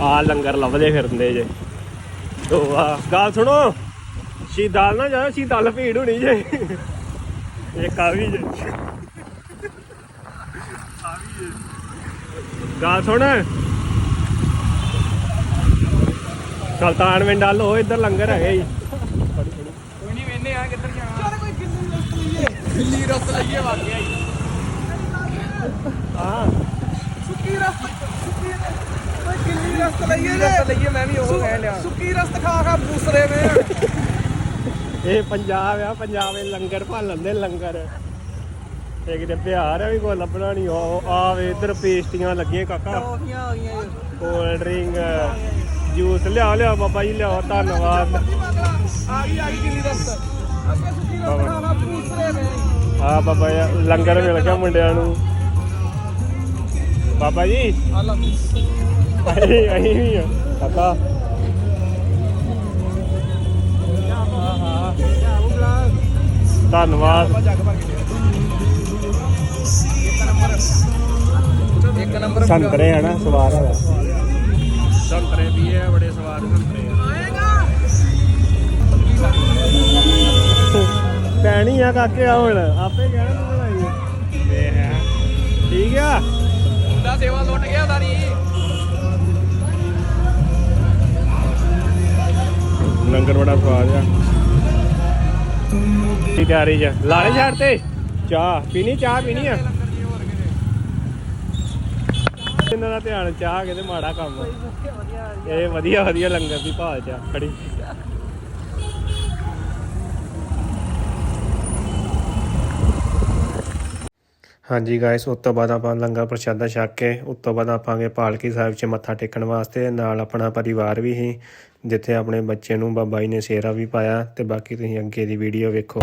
ਆ ਲੰਗਰ ਲੱਭਦੇ ਫਿਰਦੇ ਜੇ। ਤੋ ਆ ਗੱਲ ਸੁਣੋ। ਸ਼ੀਦਾਲ ਨਾ ਜਾਓ ਸ਼ੀਦਾਲ ਭੀੜ ਹੋਣੀ ਜੇ। ਇਹ ਕਾਵੀ ਜੇ। ਗੱਲ ਸੁਣ। ਸੁਲਤਾਨ ਡਾਲ ਹੋ ਇੱਧਰ ਲੰਗਰ ਹੈਗਾ ਜੀ। ਕੋਈ ਨਹੀਂ ਵੇਨੇ ਆ ਕਿੱਧਰ ਜਾਣਾ। ਚੱਲ ਕੋਈ ਕਿੰਨੀ ਰਸਤ ਲਈਏ। ਕਿੰਨੀ ਰਸਤ ਲਈਏ ਵਾਕਿਆ ਹੀ। ਹਾਂ। ਸੁੱਕੀ ਕੋਈ ਕਿੰਨੀ ਰਸਤ ਲਈਏ ਰਸਤ ਲਈਏ ਮੈਂ ਵੀ ਉਹ ਕਹਿ ਲਿਆ ਸੁੱਕੀ ਰਸਤ ਖਾ ਖਾ ਬੂਸਰੇ ਵੇ ਇਹ ਪੰਜਾਬ ਆ ਪੰਜਾਬ ਦੇ ਲੰਗਰ ਭਾਲਣ ਦੇ ਲੰਗਰ। ਇਹ ਕਿਤੇ ਬਿਹਾਰ ਆ ਵੀ ਕੋਈ ਲੱਭਣਾ ਨਹੀਂ ਉਹ ਆਵੇ ਇੱਧਰ ਪੇਸਟੀਆਂ ਲੱਗੀਆਂ ਕਾਕਾ। ਹੋਗੀਆਂ ਹੋ ਗਈਆਂ ਕੋਲਡ ਡਰਿੰਕ ਜੂਸ ਲਿਆਓ ਲਿਆਓ ਬਾਬਾ ਜੀ ਲਿਆਓ ਧੰਨਵਾਦ। ਆ ਗਈ ਆ ਗਈ ਕਿੰਨੀ ਰਸਤ। ਅਸੀਂ ਸੁੱਕੀ ਰਸਤ ਖਾ ਖਾ ਬੂਸਰੇ ਵੇ। ਆ ਬਾਬਾ ਜੀ ਲੰਗਰ ਮਿਲ ਗਿਆ ਮੁੰਡਿਆਂ ਨੂੰ। ਬਾਬਾ ਜੀ। ਆ ਕਾਕਾ ਧੰਨਵਾਦ। ਇੱਕ ਨੰਬਰ ਸੰਤਰੇ ਆ ਨਾ ਸਵਾਦ ਹੈਗਾ ਸੰਤਰੇ ਵੀ ਹੈ ਬੜੇ ਸਵਾਦ ਸੰਤਰੇ ਪੈਣੀ ਆ ਕਾਕੇ ਆ ਹੁਣ ਆਪੇ ਕਹਿਣਾ ਤੂੰ ਬਣਾਈ ਵੇ ਹੈ। ਠੀਕ ਆ? ਮੁੰਡਾ ਸੇਵਾ ਲੁੱਟ ਗਿਆ ਉਹਦਾ ਨਹੀਂ ਲੰਗਰ ਬੜਾ ਸਵਾਦ ਆ। ਕੀ ਤਿਆਰੀ ਚ ਲਾਲੇ ਛੱਡ ਤੇ? ਚਾਹ ਪੀਣੀ ਚਾਹ ਪੀਣੀ ਆ? ਇਹਨਾਂ ਦਾ ਧਿਆਨ ਚਾਹ ਕਿਤੇ ਮਾੜਾ ਕੰਮ ਇਹ ਵਧੀਆ ਵਧੀਆ ਲੰਗਰ ਦੀ ਭਾਲ ਚ ਖੜੀ। ਹਾਂਜੀ ਗਾਇਸ ਉਸ ਤੋਂ ਬਾਅਦ ਆਪਾਂ ਲੰਗਰ ਪ੍ਰਸ਼ਾਦਾ ਛਕ ਕੇ, ਉਸ ਤੋਂ ਬਾਅਦ ਆਪਾਂ ਗਏ ਪਾਲਕੀ ਸਾਹਿਬ 'ਚ ਮੱਥਾ ਟੇਕਣ ਵਾਸਤੇ, ਨਾਲ ਆਪਣਾ ਪਰਿਵਾਰ ਵੀ ਸੀ, ਜਿੱਥੇ ਆਪਣੇ ਬੱਚੇ ਨੂੰ ਬਾਬਾ ਜੀ ਨੇ ਸੇਰਾ ਵੀ ਪਾਇਆ, ਤੇ ਬਾਕੀ ਤੁਸੀਂ ਅੱਗੇ ਦੀ ਵੀਡੀਓ ਵੇਖੋ।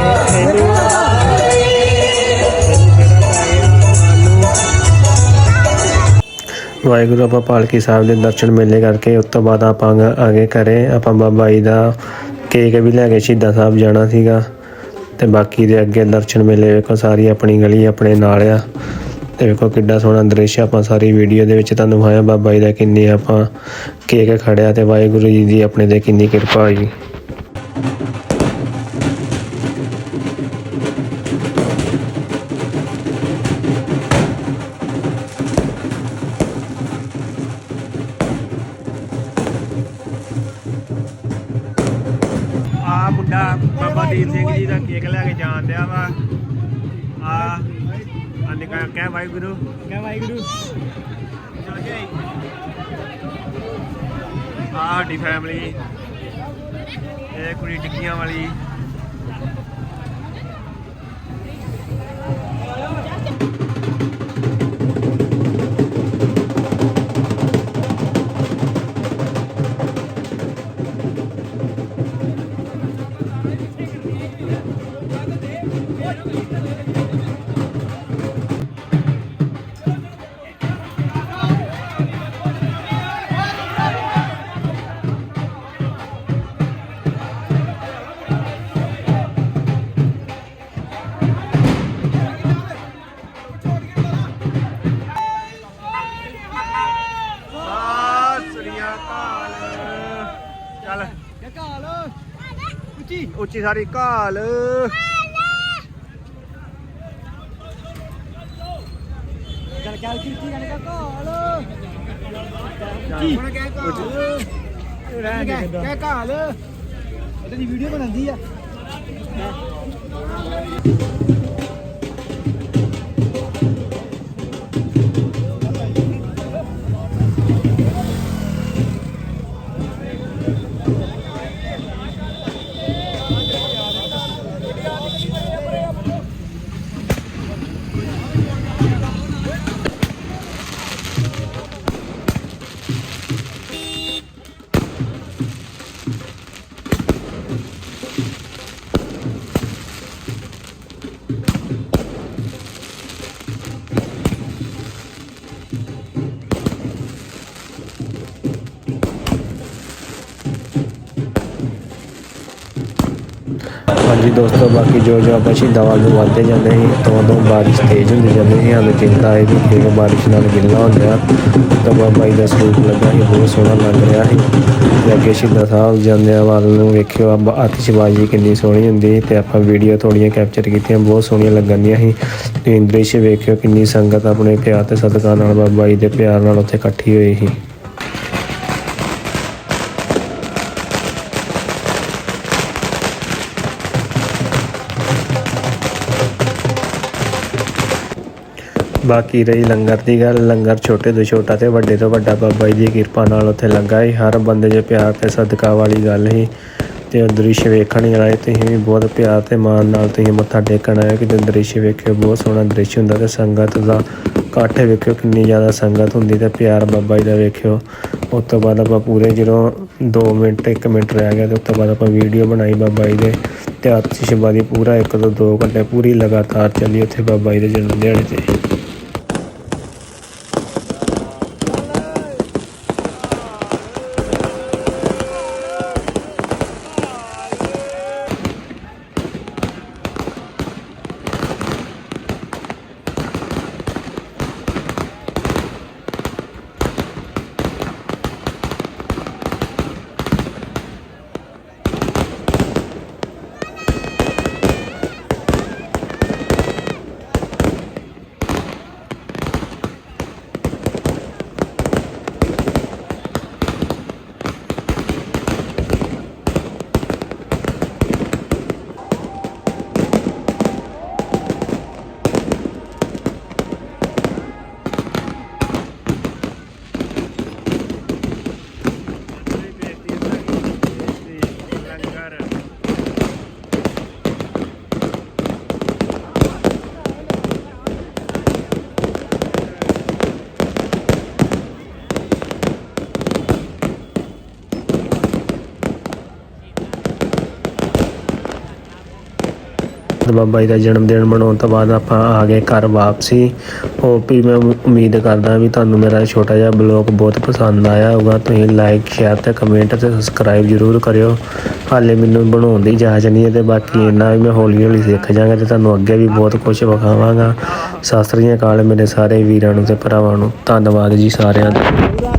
ਵਾਹਿਗੁਰੂ, ਆਪਾਂ ਪਾਲਕੀ ਸਾਹਿਬ ਦੇ ਦਰਸ਼ਨ ਮੇਲੇ ਕਰਕੇ, ਉਸ ਤੋਂ ਬਾਅਦ ਆਪਾਂ ਆ- ਆਗੇ ਘਰੇ, ਆਪਾਂ ਬਾਬਾ ਜੀ ਦਾ ਕੇਕ ਵੀ ਲੈ ਕੇ ਸ਼ਹੀਦਾਂ ਸਾਹਿਬ ਜਾਣਾ ਸੀਗਾ। ਤੇ ਬਾਕੀ ਦੇ ਅੱਗੇ ਦਰਸ਼ਨ ਮੇਲੇ ਵੇਖੋ, ਸਾਰੀ ਆਪਣੀ ਗਲੀ ਆਪਣੇ ਨਾਲ ਆ। ਤੇ ਵੇਖੋ ਕਿੱਡਾ ਸੋਹਣਾ ਦ੍ਰਿਸ਼ ਆਪਾਂ ਸਾਰੀ ਵੀਡੀਓ ਦੇ ਵਿੱਚ ਤੁਹਾਨੂੰ ਦਿਖਾਇਆ ਬਾਬਾ ਜੀ ਦਾ ਕਿੰਨੀ ਆਪਾਂ ਕੇਕ ਖੜਿਆ ਤੇ ਵਾਹਿਗੁਰੂ ਜੀ ਦੀ ਆਪਣੇ ਤੇ ਕਿੰਨੀ ਕਿਰਪਾ ਹੋਈ। ਆ ਮੁੰਡਾ ਬਾਬਾ ਦੀਪ ਸਿੰਘ ਜੀ ਦਾ ਕੇਕ ਲੈ ਕੇ ਜਾਣ ਡਿਆ ਵਾ। ਆ ਆ ਨਿਕਾ ਕਹਿ ਵਾਹਿਗੁਰੂ। ਕਹਿ ਵਾਹਿਗੁਰੂ। ਚਲ ਗਏ ਆ ਸਾਡੀ ਫੈਮਿਲੀ ਇਹ ਕੁੜੀ ਟਿੱਕੀਆਂ ਵਾਲੀ। ਉੱਚੀ ਉੱਚੀ ਸਾਰੀ ਘਾਲ। ਚੱਲ ਚੱਲ ਕੀ ਕੀ ਕਹਿੰਦਾ? ਕਾਲ ਉੱਚੀ। ਰਹਿ ਕਹਿ ਕਾਲ ਇਹਦੀ ਵੀਡੀਓ ਬਣਾਉਂਦੀ ਆ। ਹਾਂਜੀ ਦੋਸਤੋ, ਬਾਕੀ ਜੋ ਜੋ ਆਪਾਂ ਸ਼ਹੀਦਾਂ ਵੱਲ ਨੂੰ ਵੱਧਦੇ ਜਾਂਦੇ ਸੀ ਤੋਂ ਤੋਂ ਬਾਰਿਸ਼ ਤੇਜ਼ ਹੁੰਦੀ ਜਾਂਦੀ ਸੀ ਸਾਨੂੰ ਚਿੰਤਾ ਹੈ ਵੀ ਕਿ ਬਾਰਿਸ਼ ਨਾਲ ਗਿੱਲਾ ਹੋ ਗਿਆ ਤਾਂ ਬਾਬਾ ਜੀ ਦਾ ਸਰੂਪ ਲੱਗਾ ਸੀ, ਬਹੁਤ ਸੋਹਣਾ ਲੱਗ ਰਿਹਾ ਸੀ। ਤੇ ਅੱਗੇ ਸ਼ਹੀਦਾਂ ਸਾਹਿਬ ਜਾਂਦਿਆਂ ਵੱਲ ਨੂੰ ਵੇਖਿਓ ਆ ਆਤਿਸ਼ਬਾਜ਼ੀ ਕਿੰਨੀ ਸੋਹਣੀ ਹੁੰਦੀ ਸੀ ਤੇ ਆਪਾਂ ਵੀਡੀਓ ਥੋੜੀਆਂ ਕੈਪਚਰ ਕੀਤੀਆਂ, ਬਹੁਤ ਸੋਹਣੀਆਂ ਲੱਗਣ ਦੀਆਂ ਸੀ। ਤੇ ਦ੍ਰਿਸ਼ ਵੇਖਿਓ ਕਿੰਨੀ ਸੰਗਤ ਆਪਣੇ ਪਿਆਰ ਤੇ ਸਦਕਾ ਨਾਲ ਬਾਬਾ ਜੀ ਦੇ ਪਿਆਰ ਨਾਲ ਉੱਥੇ ਇਕੱਠੀ ਹੋਈ ਸੀ। ਬਾਕੀ ਰਹੀ ਲੰਗਰ ਦੀ ਗੱਲ, ਲੰਗਰ ਛੋਟੇ ਤੋਂ ਛੋਟਾ ਤੇ ਵੱਡੇ ਤੋਂ ਵੱਡਾ ਬਾਬਾ ਜੀ ਦੀ ਕਿਰਪਾ ਨਾਲ ਉੱਥੇ ਲੱਗਾ ਸੀ। ਹਰ ਬੰਦੇ ਦੇ ਪਿਆਰ ਤੇ ਸਦਕਾ ਵਾਲੀ ਗੱਲ ਸੀ ਤੇ ਉਹ ਦ੍ਰਿਸ਼ ਵੇਖਣ ਆਏ ਤੁਸੀਂ ਵੀ ਬਹੁਤ ਪਿਆਰ ਤੇ ਮਾਣ ਨਾਲ ਤੁਸੀਂ ਮੱਥਾ ਟੇਕਣ ਆਏ ਕਿ ਦ੍ਰਿਸ਼ ਵੇਖਿਓ, ਬਹੁਤ ਸੋਹਣਾ ਦ੍ਰਿਸ਼ ਹੁੰਦਾ ਤੇ ਸੰਗਤ ਦਾ ਇਕੱਠ ਵੇਖਿਓ, ਕਿੰਨੀ ਜ਼ਿਆਦਾ ਸੰਗਤ ਹੁੰਦੀ ਤੇ ਪਿਆਰ ਬਾਬਾ ਜੀ ਦਾ ਵੇਖਿਓ। ਉਸ ਤੋਂ ਬਾਅਦ ਆਪਾਂ ਪੂਰੇ ਜਦੋਂ 2 ਮਿੰਟ 1 ਮਿੰਟ ਰਹਿ ਗਿਆ ਤੇ ਉਸ ਤੋਂ ਬਾਅਦ ਆਪਾਂ ਵੀਡੀਓ ਬਣਾਈ ਬਾਬਾ ਜੀ ਦੇ ਤੇ ਆਤਿਸ਼ਬਾਜ਼ੀ ਪੂਰਾ 1 ਤੋਂ 2 ਘੰਟੇ ਪੂਰੀ ਲਗਾਤਾਰ ਚੱਲੀ ਉੱਥੇ ਬਾਬਾ ਜੀ ਦੇ ਜਨਮ ਦਿਹਾੜੇ ਤੇ। ਤੇ ਬਾਬਾ ਜੀ ਦਾ ਜਨਮ ਦਿਨ ਮਨਾਉਣ ਤੋਂ ਬਾਅਦ ਆਪਾਂ ਆ ਗਏ ਘਰ ਵਾਪਸੀ। ਹੋਪ ਵੀ ਮੈਂ ਉਮੀਦ ਕਰਦਾ ਵੀ ਤੁਹਾਨੂੰ ਮੇਰਾ ਛੋਟਾ ਜਿਹਾ ਬਲੌਗ ਬਹੁਤ ਪਸੰਦ ਆਇਆ ਹੋਊਗਾ। ਤੁਸੀਂ ਲਾਈਕ ਸ਼ੇਅਰ ਤੇ ਕਮੈਂਟ ਤੇ ਸਬਸਕ੍ਰਾਈਬ ਜ਼ਰੂਰ ਕਰਿਓ। ਹਾਲੇ ਮੈਨੂੰ ਬਣਾਉਣ ਦੀ ਇਜਾਜ਼ਤ ਨਹੀਂ ਹੈ ਤੇ ਬਾਕੀ ਇੰਨਾ ਵੀ ਮੈਂ ਹੌਲੀ ਹੌਲੀ ਸਿੱਖ ਜਾਵਾਂਗਾ ਤੇ ਤੁਹਾਨੂੰ ਅੱਗੇ ਵੀ ਬਹੁਤ ਕੁਝ ਵਿਖਾਵਾਂਗਾ। ਸਤਿ ਸ੍ਰੀ ਅਕਾਲ ਮੇਰੇ ਸਾਰੇ ਵੀਰਾਂ ਨੂੰ ਤੇ ਭਰਾਵਾਂ ਨੂੰ। ਧੰਨਵਾਦ ਜੀ ਸਾਰਿਆਂ ਦਾ।